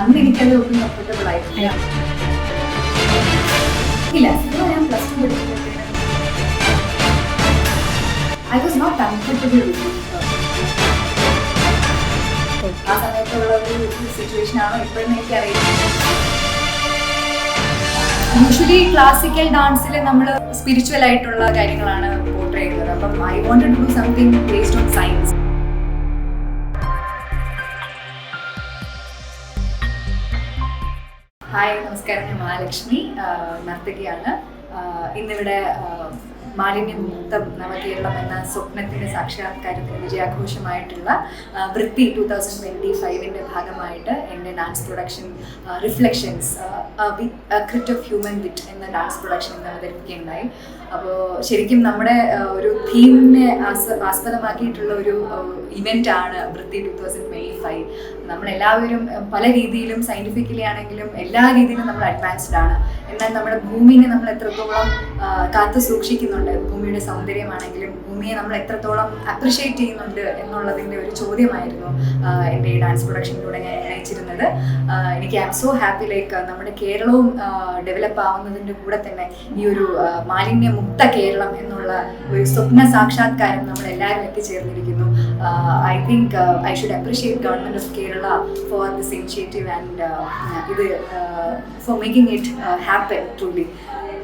അന്ന് എനിക്കത് ഒട്ടും കംഫർട്ടബിൾ ആയിട്ടില്ല. ഇല്ല സിനിമ ഞാൻ plus two I was not comfortable ആ സമയത്തുള്ള ഒരു സിറ്റുവേഷൻ ആണോ ഇപ്പോഴെന്ന് എനിക്കറിയില്ല. യൂഷ്വലി ക്ലാസിക്കൽ ഡാൻസിൽ നമ്മൾ സ്പിരിച്വൽ ആയിട്ടുള്ള കാര്യങ്ങളാണ് പോർട്രേ ചെയ്യുന്നത്. അപ്പം I want do something based on science hi നമസ്കാരം. ഞാൻ മഹാലക്ഷ്മി നർത്തകിയാണ്. ഇന്നിവിടെ മാലിന്യമുക്തം നവകേരളം എന്ന സ്വപ്നത്തിന്റെ സാക്ഷാത്കാരത്തിന് വിജയാഘോഷമായിട്ടുള്ള വൃത്തി ടൂ തൗസൻഡ് ട്വന്റി ഫൈവിന്റെ ഭാഗമായിട്ട് എന്റെ dance production reflections crit of human wit എന്ന ഡാൻസ് പ്രൊഡക്ഷൻ അവതരിപ്പിക്കുകയുണ്ടായി. അപ്പോൾ ശരിക്കും നമ്മുടെ ഒരു തീമിനെ ആസ് ആസ്പദമാക്കിയിട്ടുള്ള ഒരു ഇവന്റ് ആണ് വൃത്തി ടു തൗസൻഡ് ട്വന്റി ഫൈവ് നമ്മളെല്ലാവരും പല രീതിയിലും സയന്റിഫിക്കലി ആണെങ്കിലും എല്ലാ രീതിയിലും നമ്മൾ അഡ്വാൻസ്ഡ് ആണ്. എന്നാൽ നമ്മുടെ ഭൂമിനെ നമ്മൾ എത്രത്തോളം കാത്തു സൂക്ഷിക്കുന്നുണ്ട് ഭൂമിയുടെ സൗന്ദര്യമാണെങ്കിലും ഭൂമിയെ നമ്മൾ എത്രത്തോളം അപ്രിഷ്യേറ്റ് ചെയ്യുന്നുണ്ട് എന്നുള്ളതിന്റെ ഒരു ചോദ്യമായിരുന്നു എന്റെ ഈ ഡാൻസ് പ്രൊഡക്ഷനിലൂടെ ഞാൻ ഉന്നയിച്ചിരുന്നത് ആഹ് എനിക്ക് I am so happy like നമ്മുടെ കേരളവും ഡെവലപ്പ് ആവുന്നതിന്റെ കൂടെ തന്നെ ഈ ഒരു മാലിന്യമുക്ത കേരളം എന്നുള്ള ഒരു സ്വപ്ന സാക്ഷാത്കാരം നമ്മൾ എല്ലാവരും എത്തിച്ചേർന്നിരിക്കുന്നു I think I should appreciate government of Kerala for this initiative and ഇത് for making it happen truly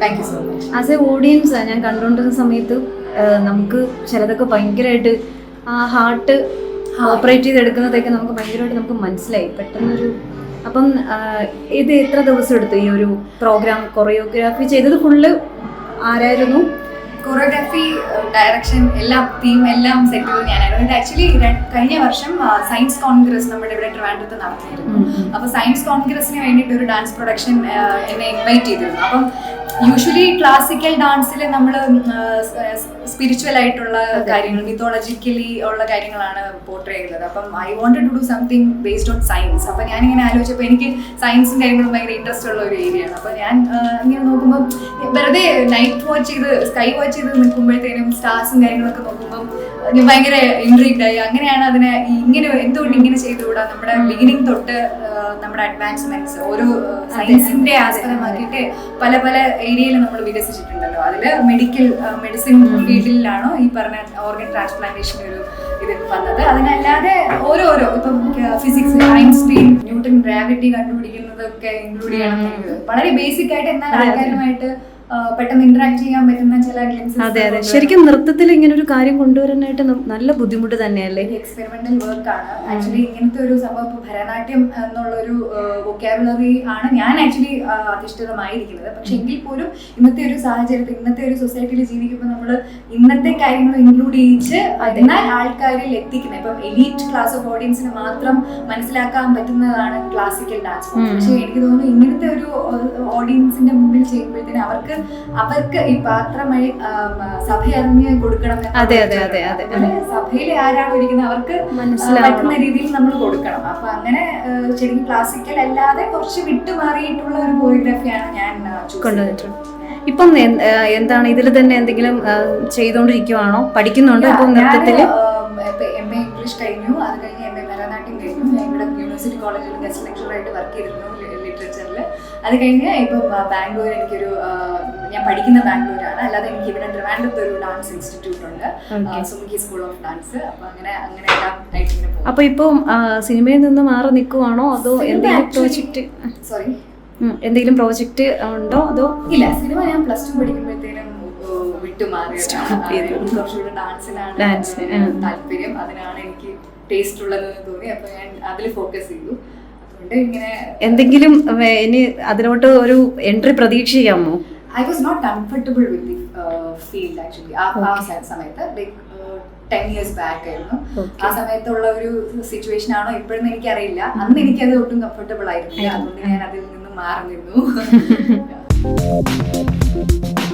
thank you so much as a audience ഞാൻ കണ്ടുകൊണ്ടിരുന്ന സമയത്ത് നമുക്ക് ചിലതൊക്കെ ഭയങ്കരമായിട്ട് ആ ഹാർട്ട് ഓപ്പറേറ്റ് ചെയ്തെടുക്കുന്നതൊക്കെ നമുക്ക് ഭയങ്കരമായിട്ട് നമുക്ക് മനസ്സിലായി. പെട്ടെന്നൊരു അപ്പം ഇത് എത്ര ദിവസം എടുത്തു ഈ ഒരു പ്രോഗ്രാം കൊറിയോഗ്രാഫി ചെയ്തത്? ഫുള്ള് ആരായിരുന്നു? കൊറിയോഗ്രാഫി ഡയറക്ഷൻ എല്ലാം തീം എല്ലാം സെറ്റ് ചെയ്ത് ഞാനായിരുന്നു. ആക്ച്വലി കഴിഞ്ഞ വർഷം സയൻസ് കോൺഗ്രസ് നമ്മുടെ ഇവിടെ ട്രിവാൻഡ്രത്ത് നടത്തിയിരുന്നു. അപ്പോൾ സയൻസ് കോൺഗ്രസിന് വേണ്ടിയിട്ട് ഒരു ഡാൻസ് പ്രൊഡക്ഷൻ എന്നെ ഇൻവൈറ്റ് ചെയ്തിരുന്നു. അപ്പം യൂഷ്വലി ക്ലാസിക്കൽ ഡാൻസിൽ നമ്മൾ സ്പിരിച്വൽ ആയിട്ടുള്ള കാര്യങ്ങൾ മിത്തോളജിക്കലി ഉള്ള കാര്യങ്ങളാണ് പോർട്രേ ചെയ്യുന്നത്. അപ്പം I want to do something based on science അപ്പം ഇങ്ങനെ ആലോചിച്ചപ്പോൾ എനിക്ക് സയൻസും കാര്യങ്ങളും ഭയങ്കര ഇൻട്രസ്റ്റ് ഉള്ള ഒരു ഏരിയ ആണ്. അപ്പം ഞാൻ ഇങ്ങനെ നോക്കുമ്പോൾ വെറുതെ നൈറ്റ് വാച്ച് ചെയ്ത് സ്കൈ വാച്ച് ചെയ്ത് നിൽക്കുമ്പോഴത്തേനും സ്റ്റാർസും കാര്യങ്ങളൊക്കെ നോക്കുമ്പം ഞാൻ ഭയങ്കര ഇൻട്രീഗ്ഡ് ആയി. അങ്ങനെയാണ് അതിനെ ഇങ്ങനെ എന്തുകൊണ്ട് ഇങ്ങനെ ചെയ്തുകൂടാ? നമ്മുടെ ബിഗിനിങ് തൊട്ട് നമ്മുടെ അഡ്വാൻസ്മെന്റ്സ് ഓരോ സയൻസിന്റെ ആസ്പദമാക്കിയിട്ട് പല പല ഏരിയയിൽ നമ്മൾ വികസിച്ചിട്ടുണ്ടല്ലോ. അതിൽ മെഡിക്കൽ മെഡിസിൻ ഫീൽഡിലാണോ ഈ പറഞ്ഞ ഓർഗൻ ട്രാൻസ്പ്ലാന്റേഷൻ ഒരു ഇത് വന്നത്. അതിനല്ലാതെ ഓരോരോ ഇപ്പം ഫിസിക്സ് ഐൻസ്റ്റീൻ ന്യൂട്ടൺ ഗ്രാവിറ്റി കണ്ടുപിടിക്കുന്നതൊക്കെ ഇൻക്ലൂഡ് ചെയ്യണം. വളരെ ബേസിക് ആയിട്ട് എന്നാൽ. ആൾക്കാരുമായിട്ട് പെട്ടെന്ന് ഇന്ററാക്ട് ചെയ്യാൻ പറ്റുന്ന ചില അതെ അതെ. ശരിക്കും നൃത്തത്തിൽ ഇങ്ങനെ ഒരു കാര്യം കൊണ്ടുവരാനായിട്ട് നല്ല ബുദ്ധിമുട്ട് തന്നെയല്ലേ? എക്സ്പെരിമെന്റൽ വർക്ക് ആണ്. ആക്ച്വലി ഇങ്ങനത്തെ ഒരു സംഭവം ഭരതനാട്യം എന്നുള്ള ഒരു വൊക്കാബുലറി ആണ് ഞാൻ ആക്ച്വലി അധിഷ്ഠിതമായിരിക്കുന്നത്. പക്ഷെ എങ്കിൽ പോലും ഇന്നത്തെ ഒരു സാഹചര്യത്തിൽ ഇന്നത്തെ ഒരു സൊസൈറ്റിയിൽ ജീവിക്കുമ്പോൾ നമ്മൾ ഇന്നത്തെ കാര്യങ്ങൾ ഇൻക്ലൂഡ് ചെയ്യിച്ച് എന്നാൽ ആൾക്കാരിൽ എത്തിക്കുന്നത്. ഇപ്പം എലീറ്റ് ക്ലാസ് ഓഫ് ഓഡിയൻസിന് മാത്രം മനസ്സിലാക്കാൻ പറ്റുന്നതാണ് ക്ലാസിക്കൽ ഡാൻസ്. പക്ഷെ എനിക്ക് തോന്നുന്നു ഇങ്ങനത്തെ ഒരു ഓഡിയൻസിന്റെ മുമ്പിൽ ചെയ്യുമ്പോഴത്തേന് അവർക്ക് അവർക്ക് ഈ പാത്രമഴി സഭ അറിഞ്ഞ് കൊടുക്കണം അതെ, അതെ, അതെ, അതെ. സഭയിൽ ആരാണോ ഇരിക്കുന്നത് അവർക്ക് മനസ്സിലാക്കുന്ന പറ്റുന്ന രീതിയിൽ നമ്മൾ കൊടുക്കണം. അപ്പൊ അങ്ങനെ ശരിക്കും ക്ലാസിക്കൽ അല്ലാതെ കുറച്ച് വിട്ടുമാറിയിട്ടുള്ള ഒരു കോറിയോഗ്രാഫിയാണ് ഞാൻ കൊണ്ടുവന്നിട്ടുണ്ട് ഇപ്പം എന്താണ് ഇതിൽ തന്നെ എന്തെങ്കിലും ചെയ്തുകൊണ്ടിരിക്കുവാണോ പഠിക്കുന്നുണ്ടോ ഇപ്പം നൃത്തത്തിൽ എം എ ഇംഗ്ലീഷ് കഴിഞ്ഞു. അത് കഴിഞ്ഞ് എം എ ഭരതനാട്യം കഴിഞ്ഞു. ഇവിടെ യൂണിവേഴ്സിറ്റി കോളേജിൽ ഗസ്റ്റ് ലെക്ചറായിട്ട് വർക്ക് ചെയ്തിരുന്നു. അത് കഴിഞ്ഞ് ഇപ്പം ബാംഗ്ലൂർ എനിക്കൊരു ഞാൻ പഠിക്കുന്ന ബാംഗ്ലൂരാണ്. അല്ലാതെ എനിക്ക് ഇവിടെ ട്രിവാൻഡ്രത്ത് ഒരു ഡാൻസ് ഇൻസ്റ്റിറ്റ്യൂട്ട് ഉണ്ട്. Sumukhi school of dance. അപ്പൊ അങ്ങനെ അങ്ങനെ അപ്പൊ ഇപ്പം സിനിമയിൽ നിന്ന് മാറി നിൽക്കുവാണോ അതോ എന്തെങ്കിലും പ്രോജക്റ്റ്? സോറി എന്തെങ്കിലും പ്രോജക്റ്റ് ഉണ്ടോ? അതോ ഇല്ല സിനിമ ഞാൻ പ്ലസ് ടു പഠിക്കുമ്പോഴത്തേനും വിട്ടുമാറി. കുറച്ചുകൂടെ ഡാൻസിനാണ്. താല്പര്യം. അതിനാണ് എനിക്ക് ടേസ്റ്റ് ഉള്ളതെന്ന് തോന്നി. അപ്പൊ ഞാൻ അതിൽ ഫോക്കസ് ചെയ്തു. എന്തെങ്കിലും ഇനി അതിലോട്ട് ഒരു entry പ്രതീക്ഷിക്കാമോ? I was not comfortable with the field actually ah. സമയത്ത് ലൈക്ക് ടെൻ ഇയേഴ്സ് ബാക്ക് ആയിരുന്നു. ആ സമയത്തുള്ള ഒരു സിറ്റുവേഷൻ ആണോ ഇപ്പോഴെന്ന് എനിക്കറിയില്ല. അന്ന് എനിക്കത് ഒട്ടും കംഫർട്ടബിൾ ആയിരുന്നില്ല. ആയിരുന്നു. അതുകൊണ്ട് ഞാൻ അതിൽ നിന്ന് മാറി നിന്നു.